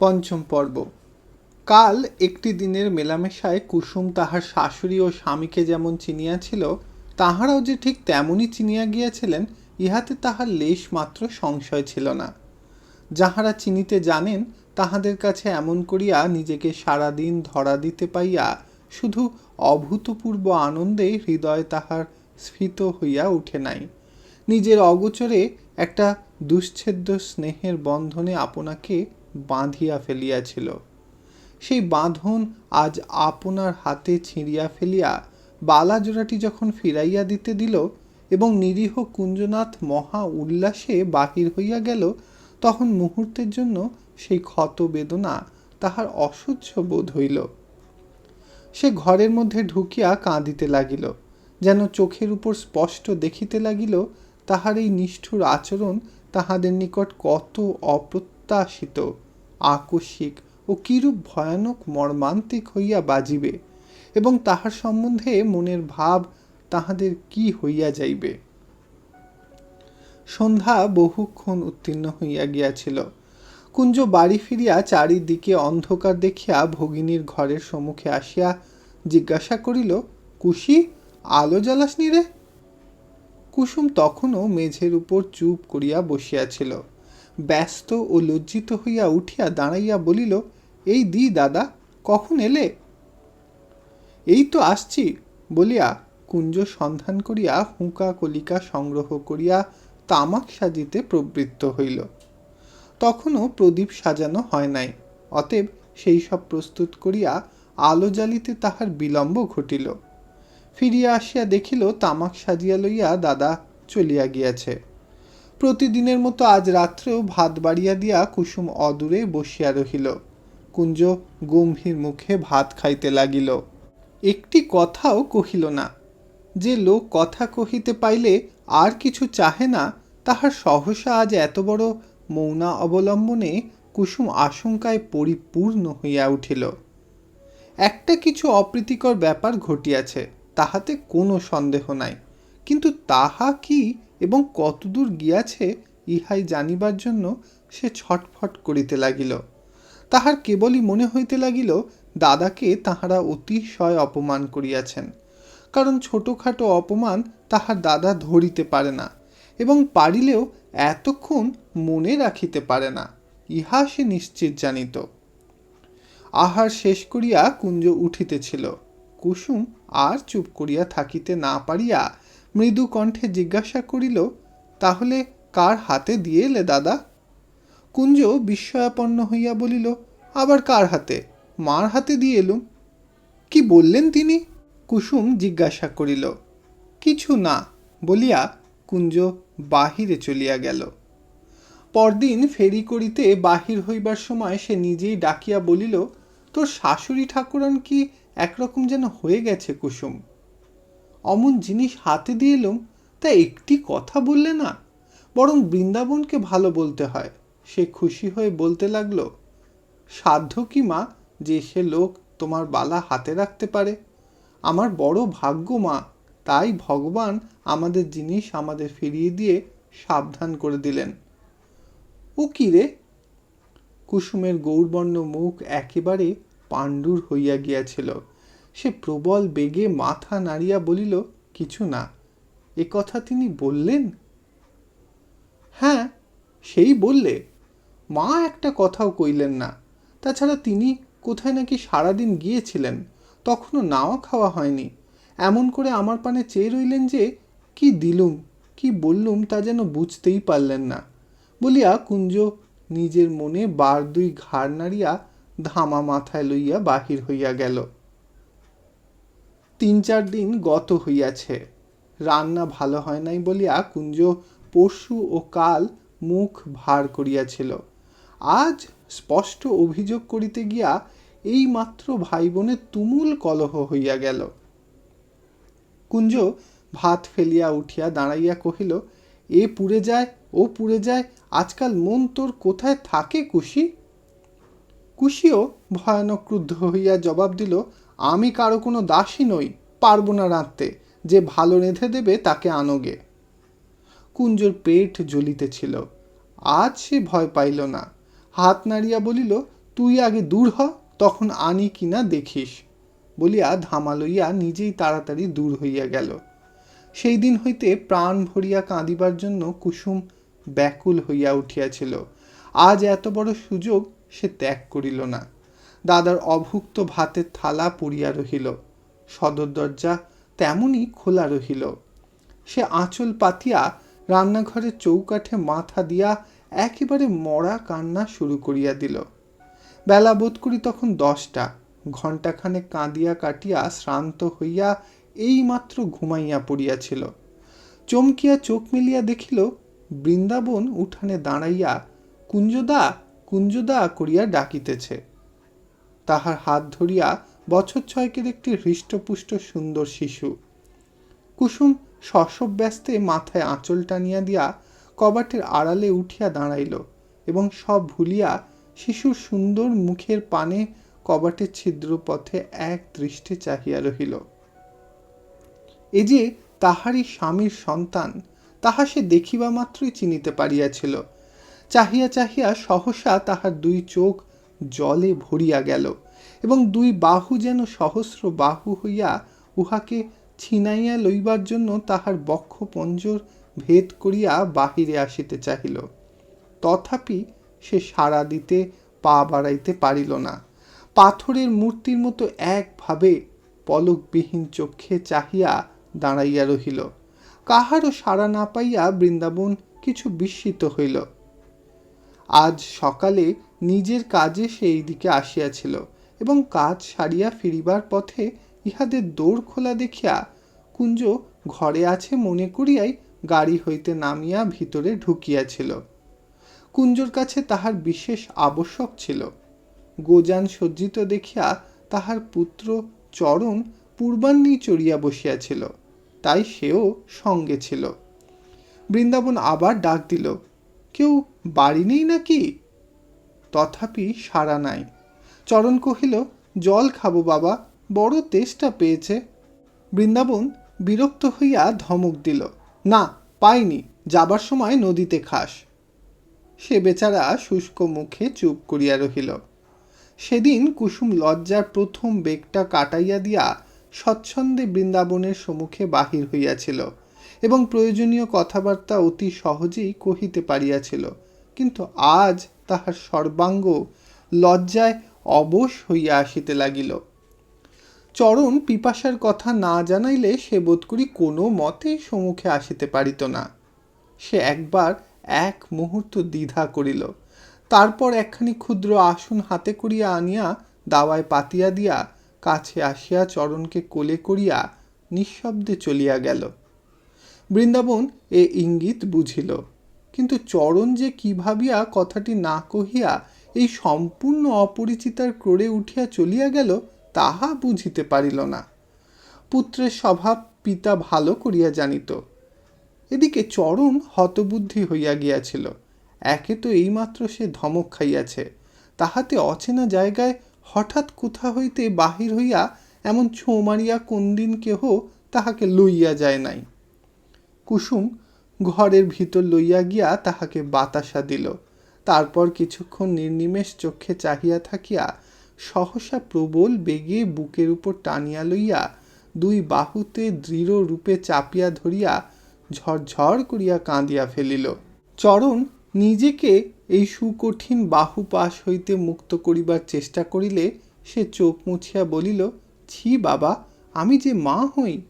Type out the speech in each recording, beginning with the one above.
পঞ্চম পর্ব। কাল একটি দিনের মেলামেশায় কুসুম তাহার শাশুড়ি ও স্বামীকে যেমন চিনিয়াছিল, তাহারাও যে ঠিক তেমনই চিনিয়া গিয়াছিলেন, ইহাতে তাহার লেশ মাত্র সংশয় ছিল না। যাহারা চিনিতে জানেন, তাহাদের কাছে এমন করিয়া নিজেকে সারাদিন ধরা দিতে পাইয়া শুধু অভূতপূর্ব আনন্দে হৃদয় তাহার স্ফীত হইয়া উঠে নাই। নিজের অগোচরে একটা দুশ্ছেদ্য স্নেহের বন্ধনে আপনাকে বাঁধিয়া ফেলিয়াছিল। সেই বাঁধন আজ আপনার হাতে ছিঁড়িয়া ফেলিয়া বালা জোড়াটি যখন ফিরাইয়া দিতে দিল এবং নিরীহ কুঞ্জনাথ মহা উল্লাসে বাহির হইয়া গেল, তখন মুহূর্তের জন্য সেই ক্ষত বেদনা তাহার অসহ্য বোধ হইল। সে ঘরের মধ্যে ঢুকিয়া কাঁদিতে লাগিল, যেন চোখের উপর স্পষ্ট দেখিতে লাগিল তাহার এই নিষ্ঠুর আচরণ তাহাদের নিকট কত অপ্রত্যাশিত। আকস্মিক ও কিরূপ ভয়ানক মর্মান্তিক হইয়া বাজিবে এবং তাহার সম্বন্ধে মনের ভাব তাহাদের কি হইয়া যাইবে? সন্ধ্যা বহুক্ষণ উত্তীর্ণ হইয়া গিয়াছিল। কুঞ্জ বাড়ি ফিরিয়া চারিদিকে অন্ধকার দেখিয়া ভগিনীর ঘরের সম্মুখে আসিয়া জিজ্ঞাসা করিল, কুশি, আলো জ্বালাসনি রে? কুসুম তখনও মেঝের উপর চুপ করিয়া বসিয়াছিল। ব্যস্ত ও লজ্জিত হইয়া উঠিয়া দাঁড়াইয়া বলিল, এই দি দাদা, কখন এলে? এই তো আসছি, বলিয়া কুঞ্জ সন্ধান করিয়া হুঁকা কলিকা সংগ্রহ করিয়া তামাক সাজিতে প্রবৃত্ত হইল। তখনও প্রদীপ সাজানো হয় নাই, অতএব সেই সব প্রস্তুত করিয়া আলো জ্বালিতে তাহার বিলম্ব ঘটিল। ফিরিয়া আসিয়া দেখিল, তামাক সাজিয়া লইয়া দাদা চলিয়া গিয়াছে। প্রতিদিনের মতো আজ রাত্রেও ভাত বাড়িয়া দিয়া কুসুম অদূরে বসিয়া রহিল। কুঞ্জ গম্ভীর মুখে ভাত খাইতে লাগিল। একটি কথাও কহিল না। যে লোক কথা কহিতে পাইলে আর কিছু চাহে না, তাহার সহসা আজ এত বড় মৌনা অবলম্বনে কুসুম আশঙ্কায় পরিপূর্ণ হইয়া উঠিল। একটা কিছু অপ্রীতিকর ব্যাপার ঘটিয়াছে, তাহাতে কোনো সন্দেহ নাই। কিন্তু তাহা কি এবং কতদূর গিয়াছে, ইহাই জানিবার জন্য সে ছটফট করিতে লাগিল। তাহার কেবলই মনে হইতে লাগিল, দাদাকে তাহারা অতিশয় অপমান করিয়াছেন। কারণ ছোটোখাটো অপমান তাহার দাদা ধরিতে পারে না এবং পারিলেও এতক্ষণ মনে রাখিতে পারে না, ইহা সে নিশ্চিত জানিত। আহার শেষ করিয়া কুঞ্জ উঠিতেছিল। কুসুম আর চুপ করিয়া থাকিতে না পারিয়া মৃদু কণ্ঠে জিজ্ঞাসা করিল, তাহলে কার হাতে দিয়ে এলে দাদা? কুঞ্জ বিস্ময়াপন্ন হইয়া বলিল, আবার কার হাতে? মার হাতে দিয়ে এলুম। কি বললেন তিনি? কুসুম জিজ্ঞাসা করিল। কিছু না, বলিয়া কুঞ্জ বাহিরে চলিয়া গেল। পরদিন ফেরি করিতে বাহির হইবার সময় সে নিজেই ডাকিয়া বলিল, তোর শাশুড়ি ঠাকুরান কি একরকম যেন হয়ে গেছে কুসুম? অমন জিনিস হাতে দিয়ে এলুম, তা একটি কথা বললে না? বরং বৃন্দাবনকে ভালো বলতে হয়। সে খুশি হয়ে বলতে লাগল, সাধ্য কি মা, যে সে লোক তোমার বালা হাতে রাখতে পারে? আমার বড় ভাগ্য মা, তাই ভগবান আমাদের জিনিস আমাদের ফিরিয়ে দিয়ে সাবধান করে দিলেন। ও কি রে? কুসুমের গৌরবর্ণ মুখ একেবারে পাণ্ডুর হইয়া গিয়াছিল। সে প্রবল বেগে মাথা নাড়িয়া বলিল, কিছু না, এ কথা তিনি বললেন? হ্যাঁ সেই বললে। মা একটা কথাও কইলেন না। তাছাড়া তিনি কোথায় নাকি সারাদিন গিয়েছিলেন, তখনও নাওয়া খাওয়া হয়নি। এমন করে আমার পানে চেয়ে রইলেন যে, কি দিলুম, কি বললুম তা যেন বুঝতেই পারলেন না। বলিয়া কুঞ্জ নিজের মনে বার দুই ঘাড় নাড়িয়া ধামা মাথায় লইয়া বাহির হইয়া গেল। তিন চার দিন গত হইয়াছে। রান্না ভালো হয় নাই বলিয়া কুঞ্জ পরশু ও কাল মুখ ভার করিয়াছিল। আজ স্পষ্ট অভিযোগ করিতে গিয়া এই মাত্র ভাই বোনের তুমুল কলহ হইয়া গেল। কুঞ্জ ভাত ফেলিয়া উঠিয়া দাঁড়াইয়া কহিল, এ পুড়ে যায়, ও পুড়ে যায়, আজকাল মন তোর কোথায় থাকে কুশি? কুশিও ভয়ানক ক্রুদ্ধ হইয়া জবাব দিল আমি কারও কোনো দাসী নই, পারব না রাঁধতে, যে ভালো রেঁধে দেবে তাকে আনোগে। কুঞ্জর পেট জ্বলিতেছিল। আজ সে ভয় পাইল না। হাত নাড়িয়া বলিল, তুই আগে দূর হ, তখন আনি কিনা দেখিস? বলিয়া ধামা লইয়া নিজেই তাড়াতাড়ি দূর হইয়া গেল। সেই দিন হইতে প্রাণ ভরিয়া কাঁদিবার জন্য কুসুম ব্যাকুল হইয়া উঠিয়াছিল। আজ এত বড় সুযোগ সে ত্যাগ করিল না। দাদার অভুক্ত ভাতের থালা পড়িয়া রহিল। সদর দরজা তেমনই খোলা রহিল। সে আঁচল পাতিয়া রান্নাঘরের চৌকাঠে মাথা দিয়া একেবারে মরা কান্না শুরু করিয়া দিল। বেলা বোধ করি তখন দশটা। ঘণ্টাখানে কাঁদিয়া কাটিয়া শ্রান্ত হইয়া এইমাত্র ঘুমাইয়া পড়িয়াছিল। চমকিয়া চোখ মেলিয়া দেখিল, বৃন্দাবন উঠানে দাঁড়াইয়া, কুঞ্জদা কুঞ্জদা করিয়া ডাকিতেছে। তাহার হাত ধরিয়া বছর ছয়কের একটি হৃষ্টপুষ্ট সুন্দর শিশু। কুসুম শশব ব্যস্তে মাথায় আঁচল টানিয়া দিয়া কবাটের আড়ালে উঠিয়া দাঁড়াইল এবং সব ভুলিয়া শিশুর সুন্দর মুখের পানে কবাটের ছিদ্র পথে এক দৃষ্টে চাহিয়া রহিল। এ যে তাহারই স্বামীর সন্তান, তাহা সে দেখিবা মাত্রই চিনিতে পারিয়াছিল। চাহিয়া চাহিয়া সহসা তাহার দুই চোখ জলে ভরিয়া গেল এবং দুই বাহু যেন সহস্র বাহু হইয়া উহাকে ছিনাইয়া লইবার জন্য তাহার বক্ষ পঞ্জর ভেদ করিয়া বাহিরে আসিতে চাহিল। তথাপি সে সাড়া দিতে, পা বাড়াইতে পারিল না। পাথরের মূর্তির মতো একভাবে পলকবিহীন চক্ষে চাহিয়া দাঁড়াইয়া রহিল। কাহারও সাড়া না পাইয়া বৃন্দাবন কিছু বিস্মিত হইল। আজ সকালে নিজের কাজে সে এই দিকে আসিয়াছিল এবং কাজ সারিয়া ফিরিবার পথে ইহাদের দৌড় খোলা দেখিয়া কুঞ্জ ঘরে আছে মনে করিয়াই গাড়ি হইতে নামিয়া ভিতরে ঢুকিয়াছিল। কুঞ্জর কাছে তাহার বিশেষ আবশ্যক ছিল। গোজান সজ্জিত দেখিয়া তাহার পুত্র চরণ পূর্বাহ্নেই চড়িয়া বসিয়াছিল, তাই সেও সঙ্গে ছিল। বৃন্দাবন আবার ডাক দিল, কেউ বাড়ি নেই নাকি? তথাপি সাড়া নাই। চরণ কহিল, জল খাব বাবা, বড় তেষ্টা পেয়েছে। বৃন্দাবন বিরক্ত হইয়া ধমক দিল, না, পাইনি, যাবার সময় নদীতে খাস। সে বেচারা শুষ্ক মুখে চুপ করিয়া রহিল। সেদিন কুসুম লজ্জার প্রথম বেগটা কাটাইয়া দিয়া স্বচ্ছন্দে বৃন্দাবনের সম্মুখে বাহির হইয়াছিল এবং প্রয়োজনীয় কথাবার্তা অতি সহজেই কহিতে পারিয়াছিল। কিন্তু আজ তাহার সর্বাঙ্গ লজ্জায় অবশ হইয়া আসিতে লাগিল। চরণ পিপাসার কথা না জানাইলে সে বোধ করি কোনো মতেই সম্মুখে আসিতে পারিত না। সে একবার এক মুহূর্ত দ্বিধা করিল। তারপর একখানি ক্ষুদ্র আসন হাতে করিয়া আনিয়া দাওয়ায় পাতিয়া দিয়া কাছে আসিয়া চরণকে কোলে করিয়া নিঃশব্দে চলিয়া গেল। বৃন্দাবন এ ইঙ্গিত বুঝিল। কিন্তু চরণ যে কি ভাবিয়া কথাটি না কহিয়া এই সম্পূর্ণ অপরিচিতার ক্রোড়ে উঠিয়া চলিয়া গেল, তাহা বুঝিতে পারিল না। পুত্রের স্বভাব পিতা ভালো করিয়া জানিত। এদিকে চরণ হতবুদ্ধি হইয়া গিয়াছিল। একে তো এইমাত্র সে ধমক খাইয়াছে। তাহাতে অচেনা জায়গায় হঠাৎ কোথা হইতে বাহির হইয়া এমন ছোঁ মারিয়া কোন দিন কেহ তাহাকে লইয়া যায় নাই। কুসুম ঘরের ভিতর লইয়া গিয়া তাহাকে বাতাসা দিল। তারপর কিছুক্ষণ নির্নিমেষ চক্ষে চাহিয়া থাকিয়া সহসা প্রবল বেগে বুকের উপর টানিয়া লইয়া দুই বাহুতে দৃঢ় রূপে চাপিয়া ধরিয়া ঝরঝর করিয়া কাঁদিয়া ফেলিল। চরণ, নিজেকে এই সুকঠিন বাহু পাশ হইতে মুক্ত করিবার চেষ্টা করিলে সে চোখ মুছিয়া বলিল, ছি বাবা, আমি যে মা হই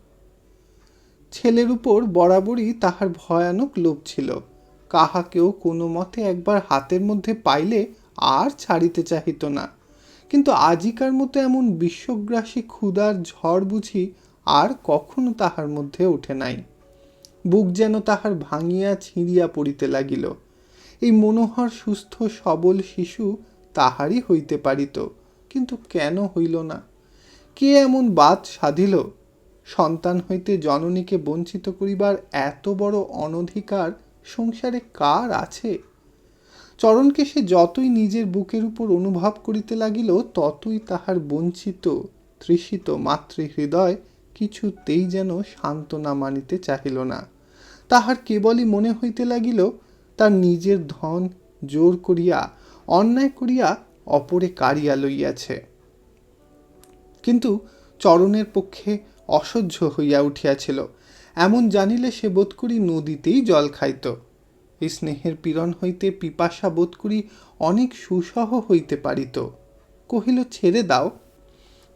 ছেলের উপর বরাবরই তাহার ভয়ানক লোভ ছিল। কাহাকেও কোনো মতে একবার হাতের মধ্যে পাইলে আর ছাড়িতে চাহিত না। কিন্তু আজিকার মতো এমন বিশ্বগ্রাসী ক্ষুধার ঝড় বুঝি আর কখনো তাহার মধ্যে ওঠে নাই। বুক যেন তাহার ভাঙিয়া ছিঁড়িয়া পড়িতে লাগিল। এই মনোহর, সুস্থ, সবল শিশু তাহারই হইতে পারিত, কিন্তু কেন হইল না? কে এমন বাদ সাধিল? সন্তান হইতে জননীকে বঞ্চিত করিবার এত বড় অনধিকার সংসারে কার আছে? চরণকে সে যতই নিজের বুকের উপর অনুভব করিতে লাগিল, ততই তাহার বঞ্চিত, তৃষিত মাতৃহৃদয় কিছুতেই যেন সান্ত্বনা মানিতে চাহিল না। তাহার কেবলই মনে হইতে লাগিল, তার নিজের ধন জোর করিয়া, অন্যায় করিয়া অপরে কারিয়া লইয়াছে। কিন্তু চরণের পক্ষে অসহ্য হইয়া উঠিয়াছিল। এমন জানিলে সে বোধ করি নদীতেই জল খাইত। এই স্নেহের পীড়ন হইতে পিপাসা বোধ করি অনেক সুসহ হইতে পারিত। কহিল, ছেড়ে দাও।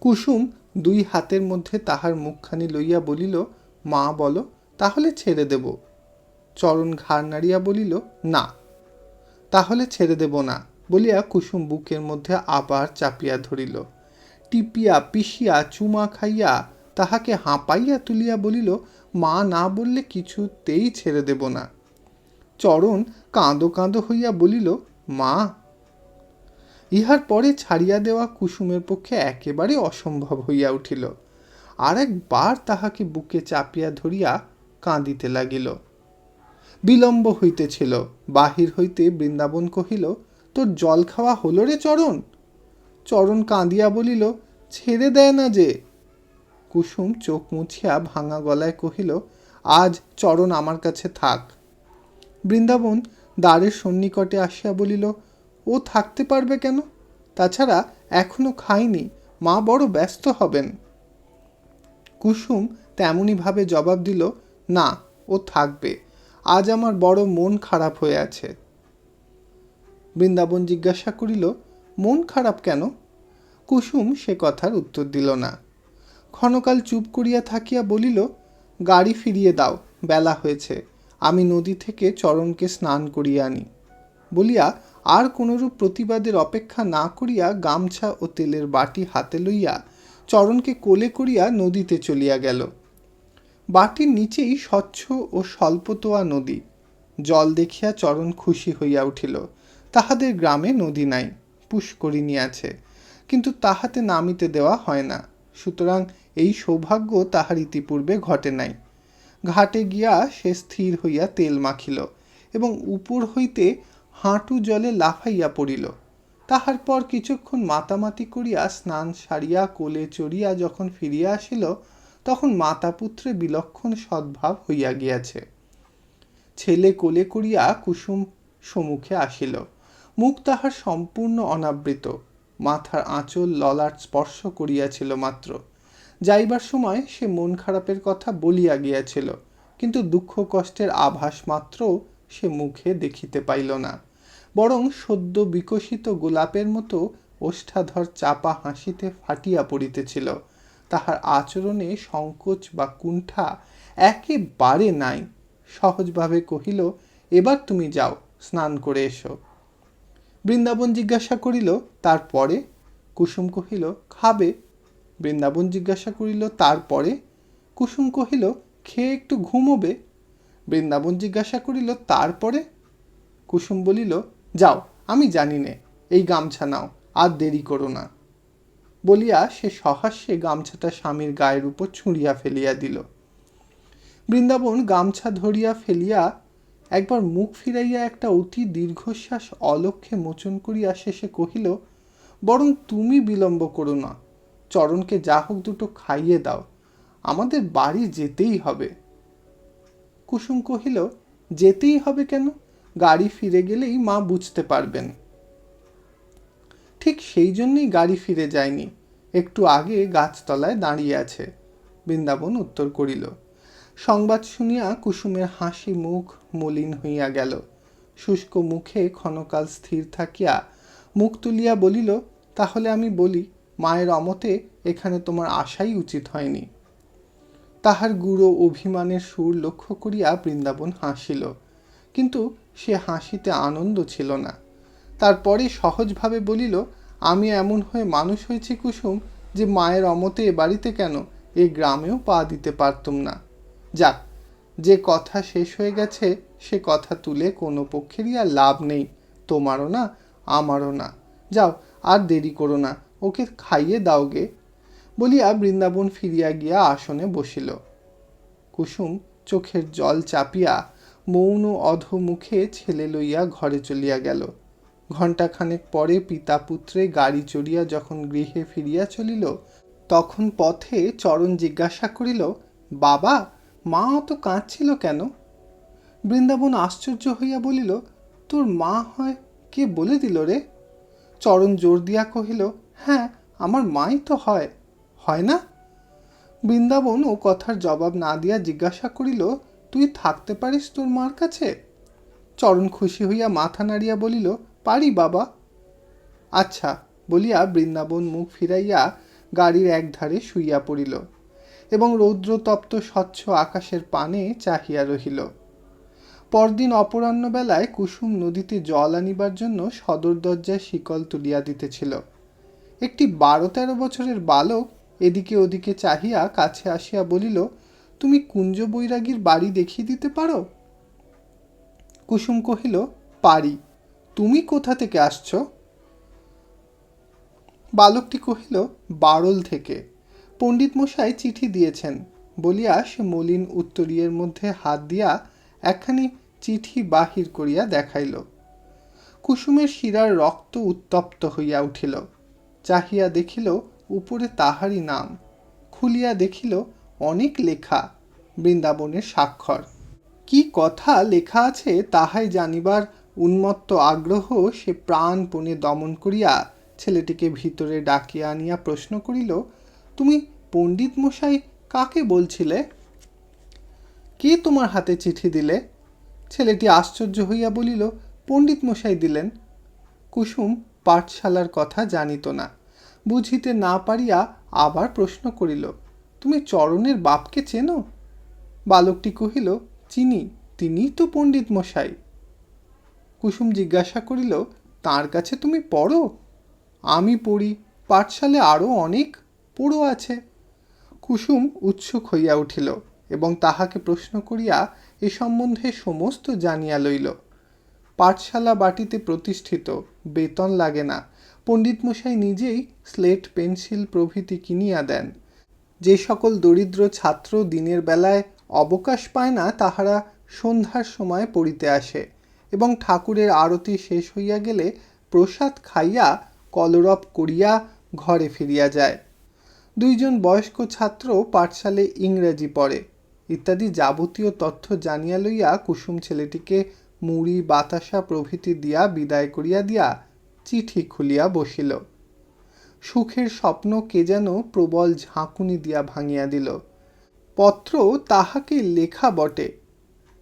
কুসুম দুই হাতের মধ্যে তাহার মুখখানি লইয়া বলিল, মা, বলো, তাহলে ছেড়ে দেব। চরণ ঘাড় নাড়িয়া বলিল, না, তাহলে ছেড়ে দেব না। বলিয়া কুসুম বুকের মধ্যে আবার চাপিয়া ধরিল। টিপিয়া, পিষিয়া, চুমা খাইয়া তাহাকে হাঁপাইয়া তুলিয়া বলিল, মা না বললে কিছুতেই ছেড়ে দেব না। চরণ কাঁদো কাঁদো হইয়া বলিল, মা, ইহার পরে ছাড়িয়া দেওয়া কুসুমের পক্ষে একেবারে অসম্ভব হইয়া উঠিল। আর একবার তাহাকে বুকে চাপিয়া ধরিয়া কাঁদিতে লাগিল। বিলম্ব হইতেছিল। বাহির হইতে বৃন্দাবন কহিল, তোর জল খাওয়া হলো রে চরণ? চরণ কাঁদিয়া বলিল, ছেড়ে দেয় না যে কুসুম চোখ মুছিয়া ভাঙা গলায় কহিল, আজ চরণ আমার কাছে থাক। বৃন্দাবন দ্বারের সন্নিকটে আসিয়া বলিল, ও থাকতে পারবে কেন? তাছাড়া এখনও খাইনি, মা বড় ব্যস্ত হবেন। কুসুম তেমনইভাবে জবাব দিল, না, ও থাকবে। আজ আমার বড় মন খারাপ হয়ে আছে। বৃন্দাবন জিজ্ঞাসা করিল, মন খারাপ কেন? কুসুম সে কথার উত্তর দিল না। ক্ষণকাল চুপ করিয়া থাকিয়া বলিল, গাড়ি ফিরিয়ে দাও, বেলা হয়েছে। আমি নদী থেকে চরণকে স্নান করিয়া আনি। বলিয়া আর কোনরূপ প্রতিবাদের অপেক্ষা না করিয়া গামছা ও তেলের বাটি হাতে লইয়া চরণকে কোলে করিয়া নদীতে চলিয়া গেল। বাটির নিচেই স্বচ্ছ ও স্বল্পতোয়া নদী। জল দেখিয়া চরণ খুশি হইয়া উঠিল, তাহাদের গ্রামে নদী নাই, পুষ্করিণী আছে, কিন্তু তাহাতে নামিতে দেওয়া হয় না। সুতরাং এই সৌভাগ্য তাহার ইতিপূর্বে ঘটে নাই। ঘাটে গিয়া সে স্থির হইয়া তেল মাখিল এবং উপর হইতে হাঁটু জলে লাফাইয়া পড়িল। তাহার পর কিছুক্ষণ মাতামাতি করিয়া স্নান সারিয়া কোলে চড়িয়া যখন ফিরিয়া আসিল, তখন মাতা পুত্রে বিলক্ষণ সদ্ভাব হইয়া গিয়াছে। ছেলে কোলে করিয়া কুসুম সম্মুখে আসিল। মুখ তাহার সম্পূর্ণ অনাবৃত। মাথার আঁচল ললাট স্পর্শ করিয়াছিল মাত্র। যাইবার সময় সে মন খারাপের কথা বলিয়া গিয়াছিল, কিন্তু দুঃখ কষ্টের আভাস মাত্র সে মুখে দেখিতে পাইল না। বরং সদ্য বিকশিত গোলাপের মতো ওষ্ঠাধর চাপা হাসিতে ফাটিয়া পড়িতেছিল। তাহার আচরণে সংকোচ বা কুণ্ঠা একেবারে নাই। সহজভাবে কহিল, এবার তুমি যাও, স্নান করে এসো। বৃন্দাবন জিজ্ঞাসা করিল, তারপরে? কুসুম কহিল, খাবে। বৃন্দাবন জিজ্ঞাসা করিল, তারপরে? কুসুম কহিল, খেয়ে একটু ঘুমোবে। বৃন্দাবন জিজ্ঞাসা করিল, তারপরে? কুসুম বলিল, যাও, আমি জানি নে, এই গামছা নাও, আর দেরি করো না। বলিয়া সে সহাস্যে গামছাটা স্বামীর গায়ের উপর ছুঁড়িয়া ফেলিয়া দিল। বৃন্দাবন গামছা ধরিয়া ফেলিয়া একবার মুখ ফিরাইয়া একটা অতি দীর্ঘশ্বাস অলক্ষ্যে মোচন করিয়া শেষে কহিল, বরং তুমি বিলম্ব করো না। চরণকে যা হোক দুটো খাইয়ে দাও, আমাদের বাড়ি যেতেই হবে। কুসুম কহিল, যেতেই হবে কেন? গাড়ি ফিরে গেলেই মা বুঝতে পারবেন। ঠিক সেই জন্যই গাড়ি ফিরে যায়নি। একটু আগে গাছতলায় দাঁড়িয়ে আছে। বৃন্দাবন উত্তর করিল, সংবাদ শুনিয়া কুসুমের হাসি মুখ মলিন হইয়া গেল। শুষ্ক মুখে ক্ষণকাল স্থির থাকিয়া মুখ তুলিয়া বলিল, তাহলে আমি বলি মায়ের অমতে এখানে তোমার আসাই উচিত হয়নি। তাহার গুঁড়ো অভিমানের সুর লক্ষ্য করিয়া বৃন্দাবন হাসিল। কিন্তু সে হাসিতে আনন্দ ছিল না। তারপরে সহজভাবে বলিল, আমি এমন হয়ে মানুষ হয়েছি কুসুম যে মায়ের অমতে এ বাড়িতে কেন? এ গ্রামেও পা দিতে পারতুম না। যাক, যে কথা শেষ হয়ে গেছে, সে কথা তুলে কোনো পক্ষেরই আর লাভ নেই। তোমারও না, আমারও না। যাও, আর দেরি করো না। ওকে খাইয়ে দাওগে। বলিয়া বৃন্দাবন ফিরিয়া গিয়া আসনে বসিল। কুসুম চোখের জল চাপিয়া মৌন অধমুখে ছেলে লইয়া ঘরে চলিয়া গেল। ঘণ্টাখানেক পরে পিতা পুত্রে গাড়ি চড়িয়া যখন গৃহে ফিরিয়া চলিল, তখন পথে চরণ জিজ্ঞাসা করিল, বাবা, মা অত কাঁদছিল কেন? বৃন্দাবন আশ্চর্য হইয়া বলিল, তোর মা হয়, কে বলে দিল রে? চরণ জোর দিয়া কহিল হ্যাঁ আমার মাই তো হয়। হয় না? বৃন্দাবন ও কথার জবাব না দিয়া জিজ্ঞাসা করিল, তুই থাকতে পারিস তোর মার কাছে? চরণ খুশি হইয়া মাথা নাড়িয়া বলিল, পারি বাবা। আচ্ছা বলিয়া বৃন্দাবন মুখ ফিরাইয়া গাড়ির একধারে শুইয়া পড়িল এবং রৌদ্রতপ্ত স্বচ্ছ আকাশের পানে চাহিয়া রহিল। পরদিন অপরাহ্ন বেলায় কুসুম নদীতে জল আনিবার জন্য সদর দরজায় শিকল তুলিয়া দিতেছিল। একটি বারো তেরো বছরের বালক এদিকে ওদিকে চাহিয়া কাছে আসিয়া বলিল, তুমি কুঞ্জ বৈরাগীর বাড়ি দেখিয়ে দিতে পারো? কুসুম কহিল, পারি। তুমি কোথা থেকে আসছ? বালকটি কহিল, বারল থেকে। পণ্ডিত মশাই চিঠি দিয়েছেন। বলিয়া সে মলিন উত্তরীয়ের মধ্যে হাত দিয়া একখানি চিঠি বাহির করিয়া দেখাইল। কুসুমের শিরার রক্ত উত্তপ্ত হইয়া উঠিল। চাহিয়া দেখিল, উপরে তাহারই নাম। খুলিয়া দেখিল, অনেক লেখা, বৃন্দাবনের স্বাক্ষর। কি কথা লেখা আছে তাহাই জানিবার উন্মত্ত আগ্রহ সে প্রাণপণে দমন করিয়া ছেলেটিকে ভিতরে ডাকিয়া আনিয়া প্রশ্ন করিল, তুমি পণ্ডিত মশাই কাকে বলছিলে? কে তোমার হাতে চিঠি দিলে? ছেলেটি আশ্চর্য হইয়া বলিল, পণ্ডিত মশাই দিলেন। কুসুম পাঠশালার কথা জানিত না। বুঝিতে না পারিয়া আবার প্রশ্ন করিল, তুমি চরণের বাপকে চেনো? বালকটি কহিল, চিনি, তিনিই তো পণ্ডিত মশাই। কুসুম জিজ্ঞাসা করিল, তার কাছে তুমি পড়ো? আমি পড়ি, পাঠশালে আরও অনেক পড়ো আছে। কুসুম উৎসুক হইয়া উঠিল এবং তাহাকে প্রশ্ন করিয়া এ সম্বন্ধে সমস্ত জানিয়া লইল। পাঠশালা বাটিতে প্রতিষ্ঠিত, বেতন লাগে না। পণ্ডিত মশাই নিজেই স্লেট, পেন্সিল প্রভৃতি কিনিয়া দেন। যে সকল দরিদ্র ছাত্র দিনের বেলায় অবকাশ পায় না, তাহারা সন্ধ্যার সময় পড়িতে আসে এবং ঠাকুরের আরতি শেষ হইয়া গেলে প্রসাদ খাইয়া কলরব করিয়া ঘরে ফিরিয়া যায়। দুইজন বয়স্ক ছাত্র পাঠশালে ইংরেজি পড়ে। ইত্যাদি যাবতীয় তথ্য জানিয়া লইয়া কুসুম ছেলেটিকে মুড়ি, বাতাসা প্রভৃতি দিয়া বিদায় করিয়া দিয়া চিঠি খুলিয়া বসিল। সুখের স্বপ্ন কে যেন প্রবল ঝাঁকুনি দিয়া ভাঙিয়া দিল। পত্র তাহাকে লেখা বটে,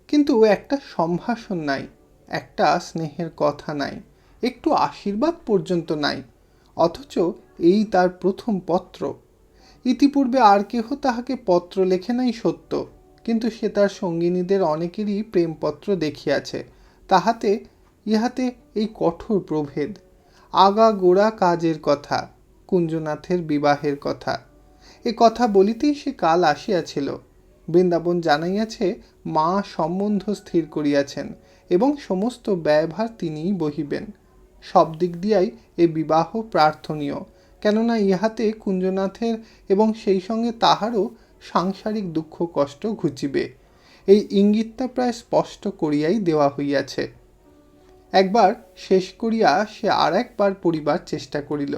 কিন্তু একটা সম্ভাষণ নাই, একটা স্নেহের কথা নাই, একটু আশীর্বাদ পর্যন্ত নাই, অথচ এই তার প্রথম পত্র। ইতিপূর্বে আর কেহ তাহাকে পত্র লেখে নাই সত্য, কিন্তু সে তার সঙ্গিনীদের অনেকেরই প্রেমপত্র দেখিয়াছে। তাহাতে, ইহাতে এই কঠোর প্রভেদ। আগা গোড়া কাজের কথা, কুঞ্জনাথের বিবাহের কথা। এ কথা বলিতেই সে কাল আসিয়াছিল। বৃন্দাবন জানাইয়াছে, মা সম্বন্ধ স্থির করিয়াছেন এবং সমস্ত ব্যয়ভার তিনিই বহিবেন। সব দিক দিয়াই এ বিবাহ প্রার্থনীয়। কেননা ইহাতে কুঞ্জনাথের এবং সেই সঙ্গে তাহারও সাংসারিক দুঃখ কষ্ট ঘুচিবে। এই ইঙ্গিতটা প্রায় স্পষ্ট করিয়াই দেওয়া হইয়াছে। একবার শেষ করিয়া সে আর একবার পড়িবার চেষ্টা করিল,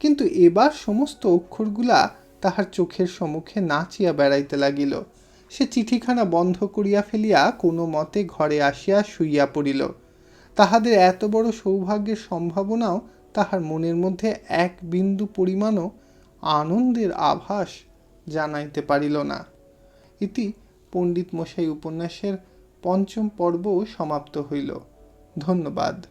কিন্তু এবার সমস্ত অক্ষরগুলা তাহার চোখের সম্মুখে নাচিয়া বেড়াইতে লাগিল। সে চিঠিখানা বন্ধ করিয়া ফেলিয়া কোনো মতে ঘরে আসিয়া শুইয়া পড়িল। তাহাদের এত বড় সৌভাগ্যের সম্ভাবনাও তাহার মনের মধ্যে এক বিন্দু পরিমাণও আনন্দের আভাস জানাইতে পারিল না। ইতি পণ্ডিত মশাই উপন্যাসের পঞ্চম পর্ব সমাপ্ত হইল। ধন্যবাদ।